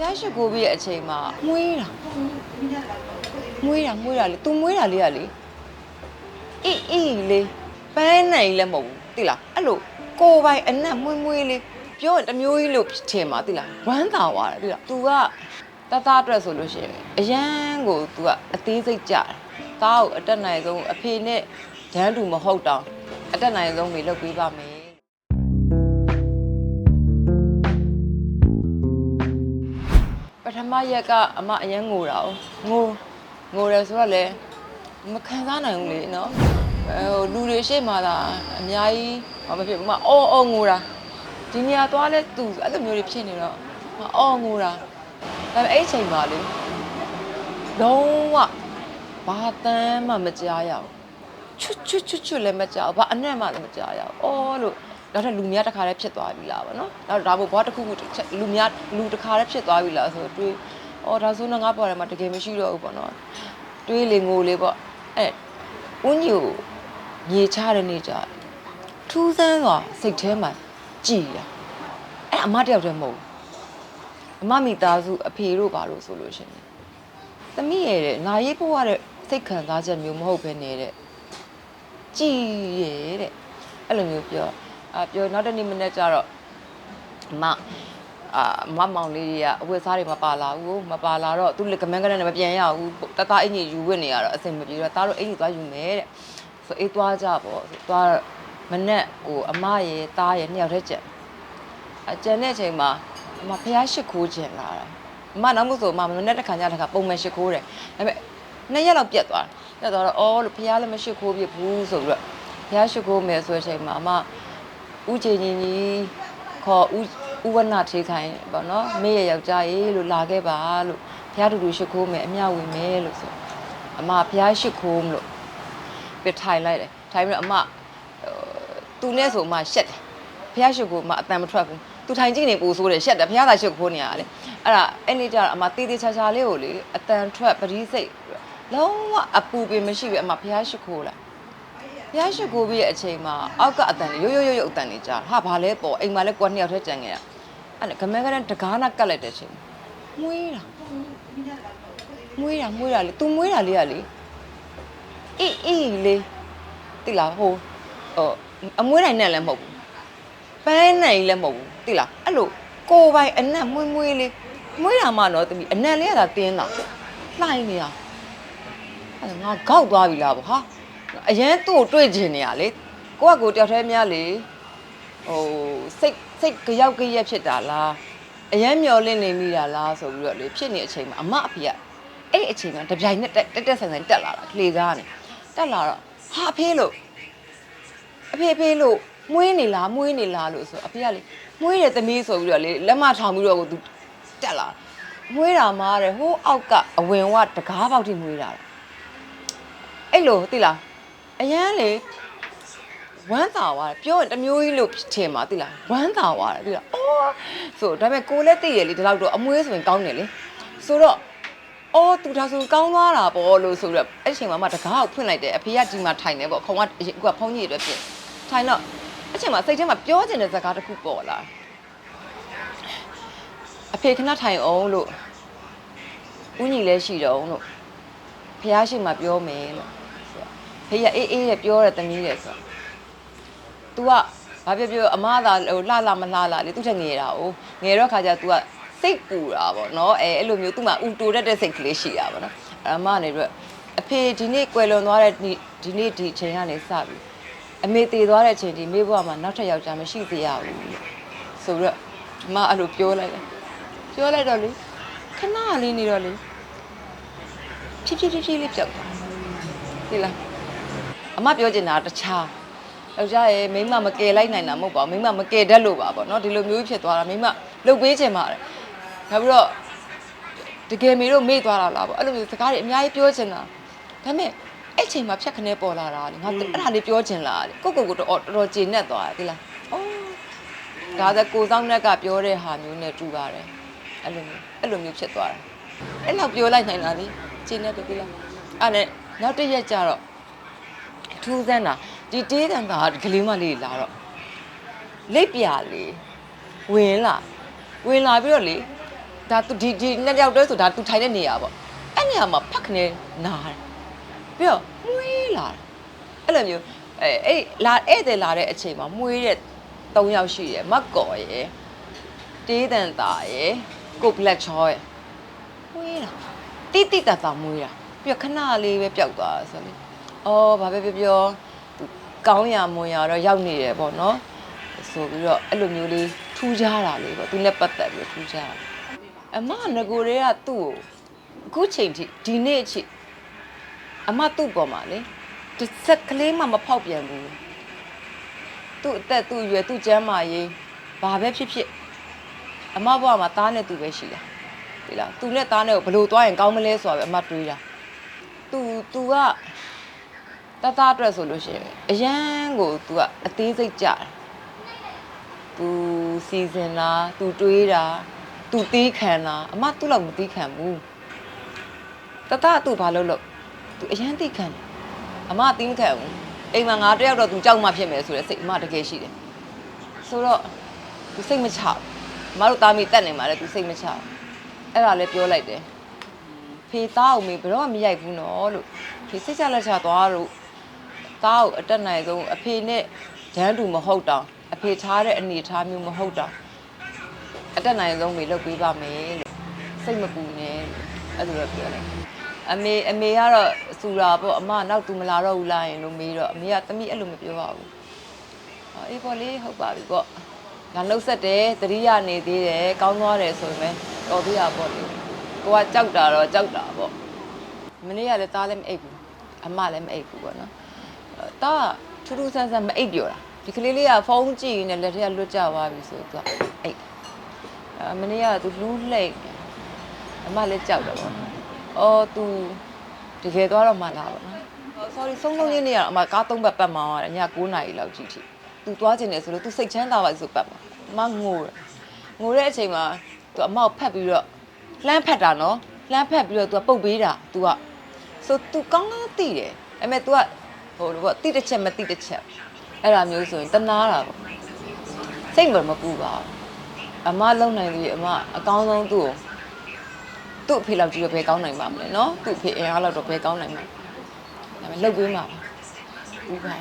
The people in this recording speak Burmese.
ရရှိခိုးပြီးရဲ့အချိန်မှာမွေးတာမွေးတာမွေးတာလေ तू မွေးတာလေးကလေအေးအေးလေးပန်းနိုင်လည်းမဟုတ်ဘူးသိလားအဲ့လိုကိုယ်ပိုင်အနက်မွေးမွေးလေးပြောရင်တစ်မျိုးကြီးလို့ထင်ပါသိလားဝမ်းသာသွားတယ်သိလား तू ကတသားအတွက်ဆိုလို့ရှိရင်အရန်ကို तू ကအသေးစိတ်ကြတယ်သားကိုအတက်နိုင်ဆုံးအဖေနဲ့ဒန်းတူမဟုတ်တောင်အတက်နိုင်ဆုံးတွေလုပ်ပေးပါမယ် မရက်ကအမအရင်ငိုတာ哦ငိုငိုတယ်ဆိုတော့လေမခံစားနိုင်ဘူးလေနော်အဲဟိုလူတွေရှေ့မှာသာအများကြီးဘာမဖြစ်ဘူးမအော်အော်ငိုတာဒီနေရာသွားလဲသူအဲ့လိုမျိုးတွေဖြစ်နေတော့မအော်ငိုတာဒါပေမဲ့အဲ့ဒီချိန်မှာလေလုံးဝဘာတမ်းမှမကြားရဘူးချွတ်ချွတ်ချွတ်ချွတ်လည်းမကြောက်ဘာအနက်မှလည်းမကြောက်ရဘူးအော်လို့ တော့တဲ့လူများတစ်ခါတည်းဖြစ်သွားပြီလားဗောနော်တော့ဒါမို့ဘောတစ်ခုခုတစ်ချက်လူများလူတစ်ခါတည်းဖြစ်သွားပြီလားဆိုတော့တွေးအော်ဒါဆိုတော့ငါပေါ်တယ်မှာတကယ်မရှိတော့ဘူးဗောနော်တွေးလေငိုလေဗောအဲ့ဦးညိုမြေချတဲ့နေ့ကျထူးဆန်းစွာစိတ်ထဲမှာကြည်ရအဲ့အမတယောက်တည်းမဟုတ်ဘူးအမမိသားစုအဖေတို့ပါလို့ဆိုလို့ရှိရင်သမီးရဲ့တဲ့နာရေးဖို့ရတဲ့စိတ်ခံစားချက်မျိုးမဟုတ်ဘဲနေတဲ့ကြည်ရဲ့တဲ့အဲ့လိုမျိုးပြော အာပြောနောက်တစ်နေ့မနေ့ကျတော့အမအာမမောင်လေးတွေကအဝတ်စားတွေမပါလာဘူးမပါလာတော့သူလည်းကမန်းကနန်းနဲ့မပြန်ရဘူးတသားအင်ကြီးယူဝတ်နေရတော့အဆင်မပြေတော့တားတော့အင်ကြီးသွားယူမယ်တဲ့ဆိုအေးသွားကြပေါ့ဆိုသွားတော့မနေ့ဟိုအမရဲ့တားရဲ့နှစ်ယောက်တည်းကျန်အကျန်တဲ့အချိန်မှာအမဖះရှိခိုးကျင်လာတာအမနောက်မို့ဆိုအမမနေ့တစ်ခါညတစ်ခါပုံမှန်ရှိခိုးတယ်ဒါပေမဲ့နှစ်ရက်လောက်ပြတ်သွားတယ်ပြတ်သွားတော့အော်လို့ဖះလည်းမရှိခိုးပြဘူးဆိုပြီးတော့ဖះရှိခိုးမယ်ဆိုတဲ့အချိန်မှာအမ ဦးချေချင်းကြီးခေါ်ဦးဦးဝနထေးခိုင်ပေါ့နော်မေရဲ့ယောက်ျားရေးလို့လာခဲ့ပါလို့ဘုရားတူတူရှိခိုးမယ်အမျှဝင်မယ်လို့ဆိုအမဘုရားရှိခိုးမလို့ပြထိုင်လိုက်တယ်ထိုင်ပြီးတော့အမဟိုသူနဲ့ဆိုအမရှက်တယ်ဘုရားရှိခိုးအမအတန်မထွက်ဘူးသူထိုင်ကြည့်နေပူဆိုးတယ်ရှက်တယ်ဘုရားသာရှိခိုးနေရတာလေအဲ့ဒါအဲ့နေ့ကျတော့အမတေးသေးချာချာလေးကိုလေအတန်ထွက်ပတိစိတ်လုံးဝအပူပင်မရှိဘူးအမဘုရားရှိခိုးလာ ဖျားရှိခိုးပြီးရဲ့အချိန်မှာအောက်ကအတန်ရိုးရိုးရိုးရိုးအတန်နေကြဟာဘာလဲပေါ့အိမ်မှာလဲကွာနှစ်ယောက်တည်းကြံခဲ့တာအဲ့ဒါဂမဲကန်းတကားနာကတ်လိုက်တဲ့အချိန်မွေးတာမွေးတာမွေးတာလေ तू မွေးတာလေးကလေအေးအေးလေးတိလားဟိုဟိုအမွေးတိုင်းနဲ့လည်းမဟုတ်ဘူးပန်းနိုင်လည်းမဟုတ်ဘူးတိလားအဲ့လိုကိုယ်ပိုင်အနက်မွေးမွေးလေးမွေးတာမှတော့တမီအနက်လေးကသာတင်းတာလှိုင်းနေရအဲ့ဒါငါကောက်သွားပြီလားဗောဟာ အရန်သူ့ကိုတွေ့ကျင်နေရလေကိုကကိုတယောက်တည်းများလေဟိုစိတ်စိတ်ကြောက်ကြရက်ဖြစ်တာလားအရန်မျောလင့်နေမိတာလားဆိုပြီးတော့လေဖြစ်နေတဲ့အချိန်မှာအမအဖေကအဲ့ဒီအချိန်မှာတပြိုင်နဲ့တက်တက်တက်ဆန်ဆန်တက်လာတာလေကားနေတက်လာတော့ဟာအဖေလို့အဖေအဖေလို့မွေးနေလားမွေးနေလားလို့ဆိုအဖေကလေမွေးတယ်သမီးဆိုပြီးတော့လေလက်မထောင်ပြီးတော့ကိုသူတက်လာမွေးတာမားတယ်ဟိုးအောက်ကအဝင်ဝတကားပေါက်ထိမွေးတာလေအဲ့လိုသိလား အရန်လေဝမ်းသာသွားတယ်ပြောရင်တစ်မျိုးကြီးလို့ထင်ပါသိလားဝမ်းသာသွားတယ်သိလားအော်ဆိုဒါပေမဲ့ကိုလည်းသိရလေဒီလောက်တော့အမွေးဆိုရင်ကောင်းတယ်လေဆိုတော့အော်သူဒါဆိုကောင်းသွားတာပေါ့လို့ဆိုတော့အဲ့ဒီချိန်မှာမှတကားကိုဖွင့်လိုက်တယ်အဖေကဒီမှာထိုင်နေပေါ့ခုံကအခုကဖုန်းကြီးတွေပြင်ထိုင်တော့အဲ့ချိန်မှာစိတ်ထဲမှာပြောချင်တဲ့စကားတစ်ခုပေါ်လာအဖေခဏထိုင်အောင်လို့ဦးညီလည်းရှိတော့လို့ဖះရှိမှပြောမယ်လို့ဆိုတော့ ဖေးရအေးအေးတဲ့ပြောတဲ့သမီးတဲ့ဆိုတော့ तू ကဘာပြောပြောအမသာဟိုလှလှမလှလှလေသူ့ထက်ငယ်တာ哦ငယ်တော့ခါကျ तू ကစိတ်ပူတာပေါ့နော်အဲအဲ့လိုမျိုးသူ့မှာဥတိုတတ်တဲ့စိတ်ကလေးရှိတာပေါ့နော်အမကနေပြီးတော့အဖေဒီနေ့ကွယ်လွန်သွားတဲ့ဒီဒီနေ့ဒီအချိန်ကနေစပြီအမေတည်သွားတဲ့အချိန်ဒီမိဘွားမှာနောက်ထပ်ယောက်ျားမရှိသေးရဘူးဆိုတော့အမအဲ့လိုပြောလိုက်တယ်ပြောလိုက်တော့လေခဏလေးနေတော့လေ ဖြည်းဖြည်းဖြည်းဖြည်းလေးပြောက်သွားဒီလား အမပြောချင်တာတခြားယောက်ျားရဲ့မိန်းမမကယ်လိုက်နိုင်တာမဟုတ်ပါဘူးမိန်းမမကယ်တတ်လို့ပါပေါ့နော်ဒီလိုမျိုးဖြစ်သွားတာမိန်းမလှုပ်ပေးချင်ပါတယ်နောက်ပြီးတော့တကယ်မေတို့မေ့သွားတာလားပေါ့အဲ့လိုမျိုးစကားတွေအများကြီးပြောချင်တာဒါပေမဲ့အဲ့ချိန်မှာဖြတ်ခနဲပေါ်လာတာလေငါအဲ့ဒါလေးပြောချင်လာလေကိုကိုကိုတော်တော်ကျေနပ်သွားတယ်ဒီလားအော်ဒါသက်ကိုဆောင်နဲ့ကပြောတဲ့ဟာမျိုးနဲ့တူပါတယ်အဲ့လိုမျိုးအဲ့လိုမျိုးဖြစ်သွားတယ်အဲ့လောက်ပြောလိုက်နိုင်တာလေကျင်းတဲ့တကူလားအဲ့နဲ့နောက်တစ်ရက်ကျတော့ ထူးဆန်းတာဒီတေးတန်ကကလေးမလေးလာတော့လက်ပြလေးဝင်လာဝင်လာပြီးတော့လေဒါသူဒီဒီနှစ်ယောက်တည်းဆိုဒါသူထိုင်တဲ့နေရာပေါ့အဲ့နေရာမှာဖက်ခနေနာတယ်ပြီးတော့မွေးလာတယ်အဲ့လိုမျိုးအဲအဲ့လာဧည့်သည်လာတဲ့အချိန်မှာမွေးတဲ့၃ယောက်ရှိတယ်မတ်ကော်ရယ်တေးတန်တာရယ်ကိုဘလက်ချောရယ်မွေးလာတိတိတတ်တာမွေးတာပြီးတော့ခဏလေးပဲပျောက်သွားတာဆိုလေ အော်ဘာပဲပြောပြောသူကောင်းရမွန်ရတော့ရောက်နေတယ်ပေါ့နော်ဆိုပြီးတော့အဲ့လိုမျိုးလေးထူးခြားတာလေးပေါ့သူနဲ့ပတ်သက်ပြီးတော့ထူးခြားတာအမငကိုတွေကသူ့ကိုအခုချိန်ထိဒီနေ့အချိန်အမသူ့ပေါ်မှာလေတစ်စက်ကလေးမှမဖောက်ပြန်ဘူးသူ့အသက်သူ့အရွယ်သူ့ကျန်းမာရေးဘာပဲဖြစ်ဖြစ်အမဘဝမှာသားနဲ့သူပဲရှိတာဒီလားသူနဲ့သားနဲ့ကိုဘယ်လိုသွားရင်ကောင်းမလဲဆိုတာပဲအမတွေးတာသူ तू က တသားအတွက်ဆိုလို့ရှိရင်အရန်ကို तू ကအသေးစိတ်ကြတယ် तू စီစဉ်တာ तू တွေးတာ तू တီးခံတာအမသူ့လောက်မတီးခံဘူးတတသူ့ဘာလို့လို့ तू အရန်တီးခံတယ်အမတီးမခံဘူးအိမ်မှာငါတယောက်တော့ तू ကြောက်မှဖြစ်မယ်ဆိုတဲ့စိတ်အမတကယ်ရှိတယ်ဆိုတော့ तू စိတ်မချဘူးအမတို့သားမိတက်နေမှာလဲ तू စိတ်မချဘူးအဲ့ဒါလည်းပြောလိုက်တယ်ဖေသားအောင်မေဘယ်တော့မှမရိုက်ဘူးနော်လို့ဖေစိတ်ချလက်ချသွားလို့ သားကိုအတက်နိုင်ဆုံးအဖေနဲ့ဒန်းတူမဟုတ်တောင်အဖေထားတဲ့အနေထားမျိုးမဟုတ်တောင်အတက်နိုင်ဆုံးမေလုပ်ပေးပါမယ်လို့စိတ်မပူနဲ့လို့အဲ့လိုတော့ပြောတယ်အမေအမေကတော့စူတာပေါ့အမနောက်သူမလာတော့ဘူးလားရင်လို့မေးတော့အမေကသမီးအဲ့လိုမပြောပါဘူးဟောအေးပေါ့လေဟုတ်ပါပြီပေါ့ငါလှုပ်ဆက်တယ်တတိယနေသေးတယ်ကောင်းသွားတယ်ဆိုရင်ပဲတော်သေးတာပေါ့လေကိုကကြောက်တာတော့ကြောက်တာပေါ့မနေ့ကလည်းသားလည်းမအိပ်ဘူးအမလည်းမအိပ်ဘူးပေါ့နော်အဲ့ တာထူးထူးဆန်းဆန်းမအိပ်ပျော်တာဒီကလေးလေးကဖုန်းကြည့်နေလက်ထက်ကလွတ်ကြသွားပြီဆိုတော့အိပ်အမနေ့ကသူလူးလှိတ်အမလည်းကြောက်တယ်ပေါ့အော်သူတကယ်သွားတော့မှလာပါနော် sorry ဆုံးလုံးလေးနေရအမကားသုံးဘက်ပတ်မောင်းရတယ်ည9နာရီလောက်ကြီးထိသူသွားကျင်တယ်ဆိုလို့သူစိတ်ချမ်းသာပါဆိုပတ်မှာအမငိုတယ်ငိုတဲ့အချိန်မှာသူအမောက်ဖက်ပြီးတော့လှမ်းဖက်တာနော်လှမ်းဖက်ပြီးတော့သူကပုတ်ပေးတာသူကဆိုသူကောင်းကောင်းသိတယ်အဲ့မဲ့ तू က ဟိုလိုပေါ့တိတစ်ချက်မတိတစ်ချက်အဲ့ဒါမျိုးဆိုရင်တနာတာပေါ့စိတ်မမပူပါအမလုံနိုင်သည်အမအကောင်းဆုံးသူ့ကိုသူ့အဖေလောက်ကြီးတော့ဘယ်ကောင်းနိုင်ပါမလဲနော်သူ့အဖေအင်အားလောက်တော့ဘယ်ကောင်းနိုင်မှာဒါပေမဲ့လှုပ်ပေးမှာဘူးပါ